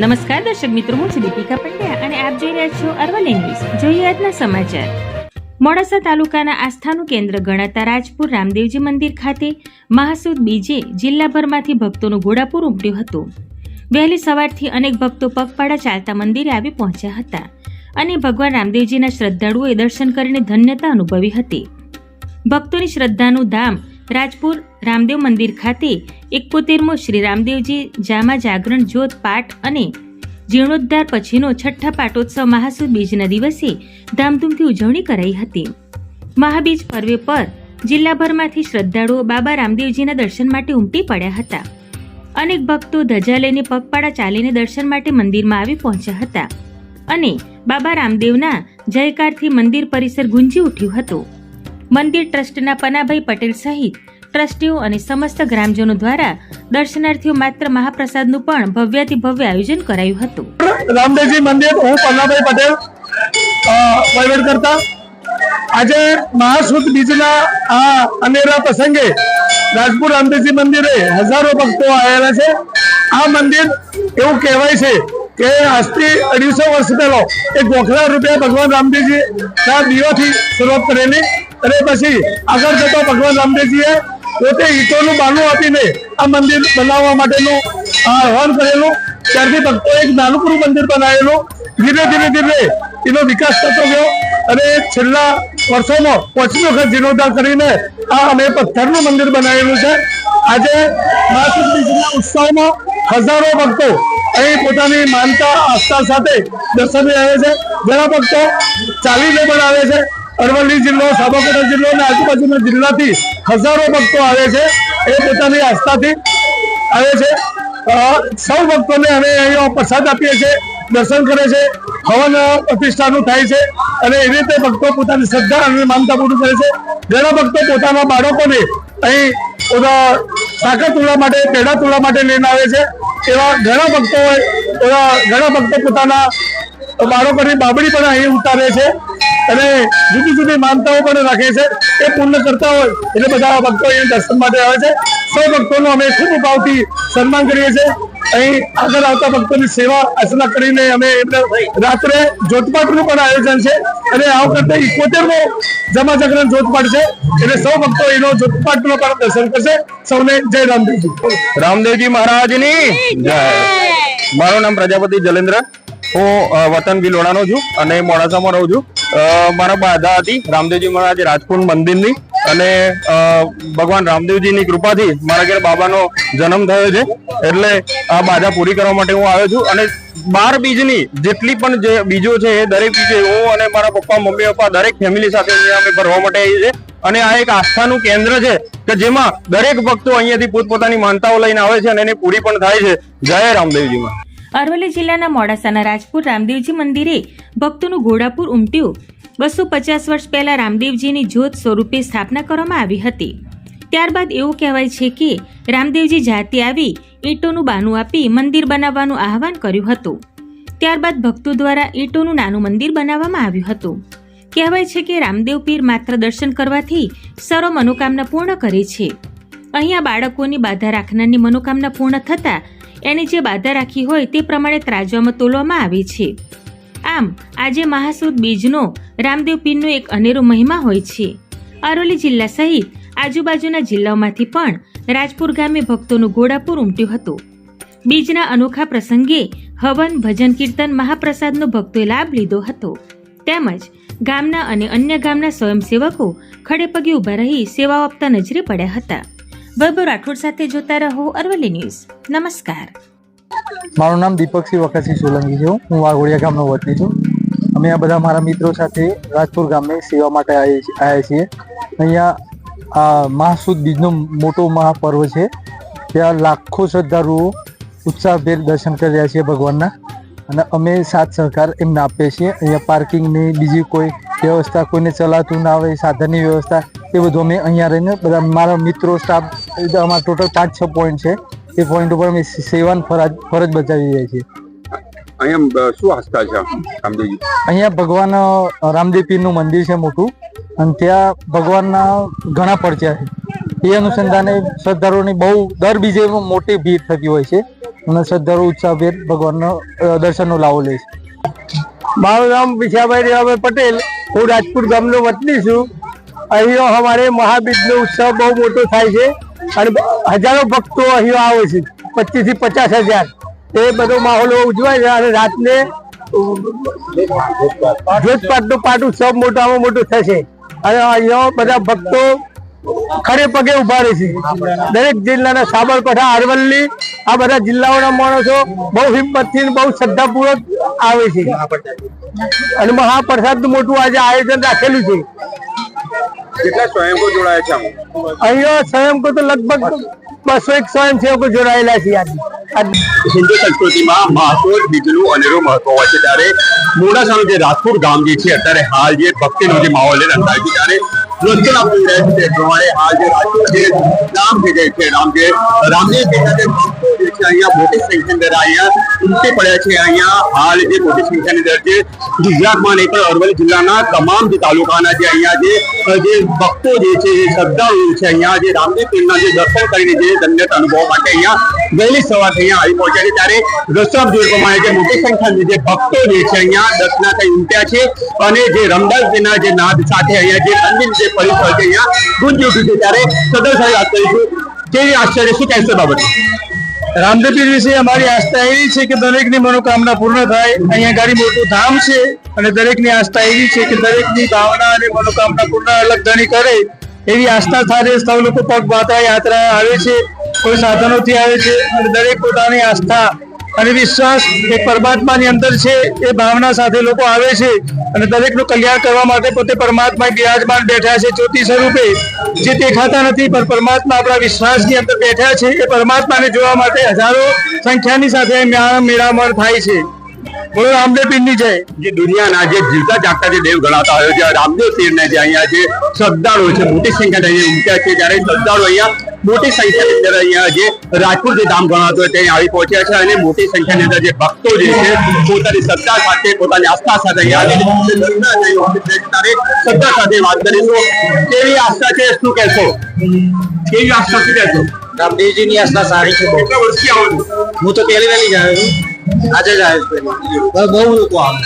નમસ્કાર દર્શક મિત્રો, હું છું દીપિકા પંડ્યા અને આપ જોઈ રહ્યા છો અરવલ્લી ઇંગ્લિશ જોઈએ આજના સમાચાર. મોડાસા તાલુકાના આસ્થાનું કેન્દ્ર ગણાતા રાજપુર રામદેવજી મંદિર ખાતે મહાસુદ બીજે જિલ્લાભરમાંથી ભક્તોનું ઘોડાપુર ઉમટ્યું હતું. વહેલી સવારથી અનેક ભક્તો પગપાળા ચાલતા મંદિરે આવી પહોંચ્યા હતા અને ભગવાન રામદેવજીના શ્રદ્ધાળુઓએ દર્શન કરીને ધન્યતા અનુભવી હતી. ભક્તોની શ્રદ્ધાનું ધામ રાજપુર રામદેવ મંદિર ખાતે એકોતેરમો શ્રી રામદેવજી જામા જાગરણ જ્યોત પાઠ અને જીર્ણોદ્ધાર પછીનો છઠ્ઠા પાટોત્સવ મહાસુદ બીજના દિવસે ધામધૂમથી ઉજવણી કરાઈ હતી. મહાબીજ પર્વે પર જિલ્લાભરમાંથી શ્રદ્ધાળુઓ બાબા રામદેવજીના દર્શન માટે ઉમટી પડ્યા હતા. અનેક ભક્તો ધજા લઈને પગપાળા ચાલીને દર્શન માટે મંદિરમાં આવી પહોંચ્યા હતા અને બાબા રામદેવના જયકારથી મંદિર પરિસર ગુંજી ઉઠ્યું હતું. મંદિર ટ્રસ્ટના પનાભાઈ પટેલ સહિત ટ્રસ્ટીઓ અને સમસ્ત ગ્રામજનો દ્વારા દર્શનાર્થીઓ માત્ર મહાપ્રસાદનું પણ ભવ્યાતિ ભવ્ય આયોજન કરાયું હતું. રામદેવજી મંદિર, હું પન્નાભાઈ પટેલ વહીવટ કરતા આજે મહાસુદ બીજના આ અનેરા પ્રસંગે રાજપુર રામદેવજી મંદિરે હજારો ભક્તો આવેલા છે. આ મંદિર એવું કહેવાય છે કે આજથી અઢીસો વર્ષ પહેલો એક ગોખલા રૂપિયા ભગવાન રામદેવજી ના દીવાથી શરૂઆત કરેલી. અને પછી આગળ જતા ભગવાન રામદેવજીએ પોતે ઈંટોનું બાનું આપીને આ મંદિર બનાવવા માટેનું આહવાન કરેલું. ત્યારથી ભક્તો એક નાનકડું મંદિર બનાવેલું. ધીરે ધીરે ધીરે એનો વિકાસ થતો ગયો અને છેલ્લા વર્ષોમાં પાંચમી વખત જીર્ણોદ્ધાર કરીને આ અમે પથ્થરનું મંદિર બનાવેલું છે. આજે મહાસુદ ઉત્સવમાં હજારો ભક્તો અહીં પોતાની માનતા, આસ્થા સાથે દર્શને આવે છે. ઘણા ભક્તો ચાલીને પણ આવે છે. અરવલ્લી જિલ્લો, સાબરકાંઠા જિલ્લો અને આજુબાજુના જિલ્લાથી હજારો ભક્તો આવે છે. એ પોતાની આસ્થાથી આવે છે. સૌ ભક્તોને અમે અહીંયા પ્રસાદ આપીએ છીએ, દર્શન કરે છે હવન પ્રતિષ્ઠાનું થાય છે અને એવી રીતે ભક્તો પોતાની શ્રદ્ધા અને માનતા પૂરું કરે છે. ઘણા ભક્તો પોતાના બાળકોને અહીં સાકર તુલા માટે, પેડા તુલા માટે લઈને આવે છે. એવા ઘણા ભક્તો ઘણા ભક્તો પોતાના બાળકોની બાબડી પણ અહીં ઉતારે છે. અને જુદી જુદી માનતાઓ પણ રાખે છે. એ પૂર્ણ કરતા હોય એટલે બધા ભક્તો અહીંયા દર્શન માટે આવે છે. સૌ ભક્તોનું અમે ખૂબ ભાવથી સન્માન કરીએ છીએ. અહીં આગળ આવતા ભક્તોની સેવા અર્ચના કરીને અમે એમને રાત્રે જોતપાટનું પણ આયોજન છે. અને આ વખતે ઇકોતેરમો જમા જાગરણ જોતપાટ છે. એટલે સૌ ભક્તો એનો જોતપાટનો પણ દર્શન કરશે. સૌને જય રામદેવજી. રામદેવજી મહારાજની જય. મારું નામ પ્રજાપતિ જલેન્દ્ર. હું વતન ભિલોડાનો છું અને મોડાસામાં રહું છું. મારા બાધા હતી. રામદેવજી મહારાજ રાજકોટ મંદિરની. અને ભગવાન રામદેવજીની કૃપાથી મારા ઘેર બાબાનો જન્મ થયો છે. એટલે આ બાધા પૂરી કરવા માટે હું આવ્યો છું. અને બાર બીજની જેટલી પણ જે બીજો છે એ દરેક બીજે હું અને મારા પપ્પા, મમ્મી, પપ્પા દરેક ફેમિલી સાથે અહીંયા અમે ભરવા માટે આવીએ છીએ. અને આ એક આસ્થાનું કેન્દ્ર છે કે જેમાં દરેક ભક્તો અહીંયાથી પોતપોતાની માનતાઓ લઈને આવે છે અને એની પૂરી પણ થાય છે. જય રામદેવજીમાં અરવલ્લી જિલ્લાના મોડાસાના રાજપુર રામદેવજી મંદિરે ભક્તોનું ઘોડાપુર ઉમટ્યું. બસો પચાસ વર્ષ પહેલા રામદેવજીની જ્યોત સ્વરૂપે સ્થાપના કરવામાં આવી હતી. ત્યારબાદ એવું કહેવાય છે કે રામદેવજી જાતે આવી ઈંટોનું બાનું આપી મંદિર બનાવવાનું આહવાન કર્યું હતું. ત્યારબાદ ભક્તો દ્વારા ઈંટોનું નાનું મંદિર બનાવવામાં આવ્યું હતું. કહેવાય છે કે રામદેવ પીર માત્ર દર્શન કરવાથી સર્વ મનોકામના પૂર્ણ કરે છે. અહીંયા બાળકોની બાધા રાખનારની મનોકામના પૂર્ણ થતાં એણે જે બાધા રાખી હોય તે પ્રમાણે ત્રાજવામાં તોલવામાં આવે છે. આમ, આજે મહાસુદ બીજનો રામદેવ પીરનો એક અનેરો મહિમા હોય છે. અરોલી જિલ્લા સહિત આજુબાજુના જિલ્લાઓમાંથી પણ રાજપુર ગામે ભક્તોનું ઘોડાપુર ઉમટ્યું હતું. બીજના અનોખા પ્રસંગે હવન, ભજન, કીર્તન, મહાપ્રસાદનો ભક્તોએ લાભ લીધો હતો. તેમજ ગામના અને અન્ય ગામના સ્વયંસેવકો ખડેપગે ઊભા રહી સેવાઓ આપતા નજરે પડ્યા હતા. વૈભવ રાઠોડ સાથે જોતા રહો અરવલ્લી ન્યૂઝ. નમસ્કાર. મારું નામ દીપકસિંહ વખતસિંહ સોલંકી છે હું. વાઘોડિયા ગામનો વતની છું. અમે આ બધા મારા મિત્રો સાથે રાજપુર ગામે સેવા માટે આવ્યા છીએ અહીંયા આ મહાસુદ બીજનો મોટો મહાપર્વ છે. ત્યાં લાખો શ્રદ્ધાળુઓ ઉત્સાહભેર દર્શન કરી રહ્યા છીએ ભગવાનના. અને અમે સાથ સહકાર એમને આપીએ છીએ. અહીંયા પાર્કિંગની બીજી કોઈ વ્યવસ્થા, કોઈને ચલાતું ના આવે સાધનની વ્યવસ્થા, એ બધું અમે અહીંયા રહીને બધા મારા મિત્રો, સ્ટાફ અમારા ટોટલ પાંચ છ પોઈન્ટ છે. એ પોઈન્ટ ઉપર અમે સેવન ફરજ ફરજ બજાવી રહ્યા છીએ. અહીંયા શું આસ્થા છે રામદેવજી? અહીંયા ભગવાન રામદેવ પીરનું મંદિર છે મોટું અને ત્યાં ભગવાનના ઘણા પરચ્યા છે. એ અનુસંધાને શ્રદ્ધાળુઓની બહુ દર બીજે મોટી ભીડ થતી હોય છે અને શ્રદ્ધાળુ ઉત્સાહભેર ભગવાનનો દર્શનનો લાવો લે છે. મારું નામ વિશાભાઈ રેવાભાઈ પટેલ. હું રાજપુર ગામનો વતની છું. અહીં અમારે મહાબીજનો ઉત્સવ બહુ મોટો થાય છે. અને હજારો ભક્તો અહીં આવે છે. પચીસથી પચાસ હજાર. એ બધો માહોલ ઉજવાય છે. અને રાતને જોતપાટનો પાટ ઉત્સવ મોટામાં મોટું થશે. અને અહીંયા બધા ભક્તો ખડે પગે ઊભા રહે છે. દરેક જિલ્લાના સાબરકાંઠા, અરવલ્લી, આ બધા જિલ્લાઓના માણસો બહુ હિંમતથી બહુ શ્રદ્ધાપૂર્વક આવે છે. અને મહાપ્રસાદ મોટું આજે આયોજન રાખેલું છે. કેટલા સ્વયંકો જોડાયા છે અહીંયા સ્વયંકો તો લગભગ બસો એક સ્વયંસેવકો જોડાયેલા છે હિન્દુ સંસ્કૃતિમાં મહાસોર બીજનું અનેરું મહત્વ હોય છે. ત્યારે મોડાસાનું જે રાજપુર ગામ જે છે અત્યારે હાલ જે ભક્તિનો જે માહોલ છે રંગાય છે. ત્યારે લોચન આપી રહ્યા છે તે પ્રમાણે હાલ જે રાજપુર જે નામ થઈ જાય છે રામ જે રામદેવ પીરના જે ભક્તો જે છે અહીંયા મોટી સંખ્યાની અંદર અહીંયા ઉમટી પડ્યા છે અહીંયા હાલ જે મોટી સંખ્યાની અંદર જે ગુજરાતમાં નહીં પણ અરવલ્લી જિલ્લાના તમામ જે તાલુકાના જે અહીંયા જે અ, જે ભક્તો જે છે જે શ્રદ્ધાળુઓ છે અહીંયા જે રામદેવ પીરના જે દર્શન કરીને જે ધન્યતા અનુભવવા માટે અહીંયા વહેલી સવારથી અહીંયા આવી પહોંચ્યા છે. ત્યારે રસ્તા જોઈ પ્રમાણે જે મોટી સંખ્યાની જે ભક્તો જે છે અહીંયા દર્શના થઈ ઉમટ્યા છે. અને જે રમદાસજીના જે નાદ સાથે અહીંયા જે મંદિર જે પરિસર છે અહીંયા ગુંજી ઉઠ્યું છે. ત્યારે સદર સાહેબ વાત કરીશું કેવી આશ્ચર્ય, શું કહેશે બાબતે? રામદેવપીર વિશે અમારી આસ્થા એવી છે કે દરેકની મનોકામના પૂર્ણ થાય. અહીંયા ગાડી મોટું ધામ છે અને દરેકની આસ્થા એવી છે કે દરેકની ભાવના અને મનોકામના પૂર્ણ અલગ ધણી કરે. એવી આસ્થા સાથે સૌ લોકો પગપાત્રા યાત્રા આવે છે, કોઈ સાધનોથી આવે છે અને દરેક પોતાની આસ્થા અને વિશ્વાસ એ પરમાત્માની અંદર છે, એ ભાવના સાથે લોકો આવે છે અને દરેકનું કલ્યાણ કરવા માટે પોતે પરમાત્મા બિરાજમાન બેઠા છે, જ્યોતિ સ્વરૂપે. જે દેખાતા નથી, પણ પરમાત્મા આપણા વિશ્વાસની અંદર બેઠા છે, એ પરમાત્માને જોવા માટે હજારો સંખ્યાની સાથે મેળા- મેળામણ થાય છે. બોલો રામદેવ પીરની જય. જે દુનિયાના જે જીવતા જાગતા જે દેવ ગણાતા હોય છે રામદેવ પીરને જે અહીંયા જે શ્રદ્ધાળુઓ છે મોટી સંખ્યામાં અહીંયા ઉમટ્યા છે જ્યારે શ્રદ્ધાળુઓ અહીંયા મોટી સંખ્યાની અંદર અહીંયા જે રાજપુર જે ધામ ગણાતો હોય ત્યાં આવી પહોંચ્યા છે અને મોટી સંખ્યાની અંદર જે ભક્તો જે છે પોતાની શ્રદ્ધા સાથે પોતાની આસ્થા સાથે અહીંયા શ્રદ્ધા સાથે વાત કરીશું કેવી આસ્થા છે શું કહેશો? કેવી આસ્થા શું કહેશો? રામદેવજીની આસ્થા સારી છે કેટલા વર્ષથી આવો હું તો પહેલી વહેલી જ આવ્યો છું. આજે જ આવ્યો બહુ લોકો આવે.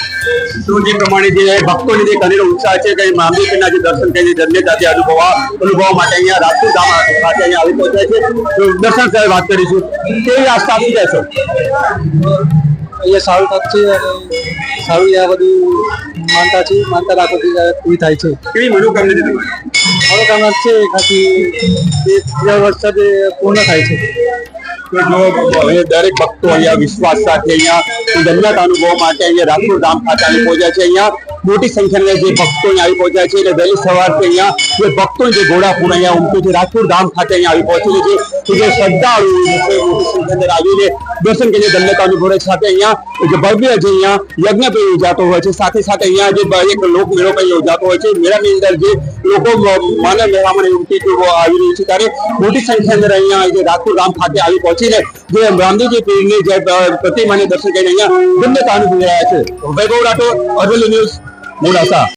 તો જે પ્રમાણે જે ભક્તોની જે કનેરો ઉત્સાહ છે કે મહાદેવના જે દર્શન કરી ધન્યતા જે અનુભવવા માટે અહીંયા રાજપુર ધામ ખાતે અહીંયા આવી પહોંચ્યા છે. તો દર્શન સાથે વાત કરીશું. કેવી આસ્થા આપી જશો અહીંયા સારું તક છે અને સારું આ બધું માનતા છે. માનતા રાખવાથી પૂરી થાય છે. કેવી મનોકામના છે તમારી? મનોકામના છે ખાસી બે ત્રણ વર્ષ પૂર્ણ થાય છે. દરેક ભક્તો અહીંયા વિશ્વાસ સાથે અહીંયા ધન્યતા અનુભવ માટે અહીંયા રાજપુર ધામ ખાતે આવી પહોંચ્યા છે. અહીંયા મોટી સંખ્યામાં જે ભક્તો અહીંયા આવી પહોંચ્યા છે. એટલે વહેલી સવારથી અહીંયા જે ભક્તો જે ઘોડાપુર અહીંયા ઉમટ્યું છે. રાજપુર ધામ ખાતે અહીંયા આવી પહોંચ્યું છે. જે શ્રદ્ધાળુ મોટી સંખ્યાની અંદર આવીને દર્શન કરીને ધન્યતા અનુભવે સાથે અહીંયા જે ભવ્ય જે અહીંયા યજ્ઞ પણ યોજાતો હોય છે. સાથે સાથે અહીંયા જે એક લોક મેળો પણ યોજાતો હોય છે. મેળાની અંદર જે લોકો માનવ મેળામાં ઉમટી આવી રહ્યું છે. ત્યારે મોટી સંખ્યાની અંદર અહીંયા જે રાજપુર ગામ ખાતે આવી પહોંચીને જે રામદેવજી પીરની જે પ્રતિમાને દર્શન કરીને અહીંયા ધન્યતા અનુભવી રહ્યા છે. વૈભવ રાઠોડ અરવલ્લી ન્યૂઝ મોડાસા.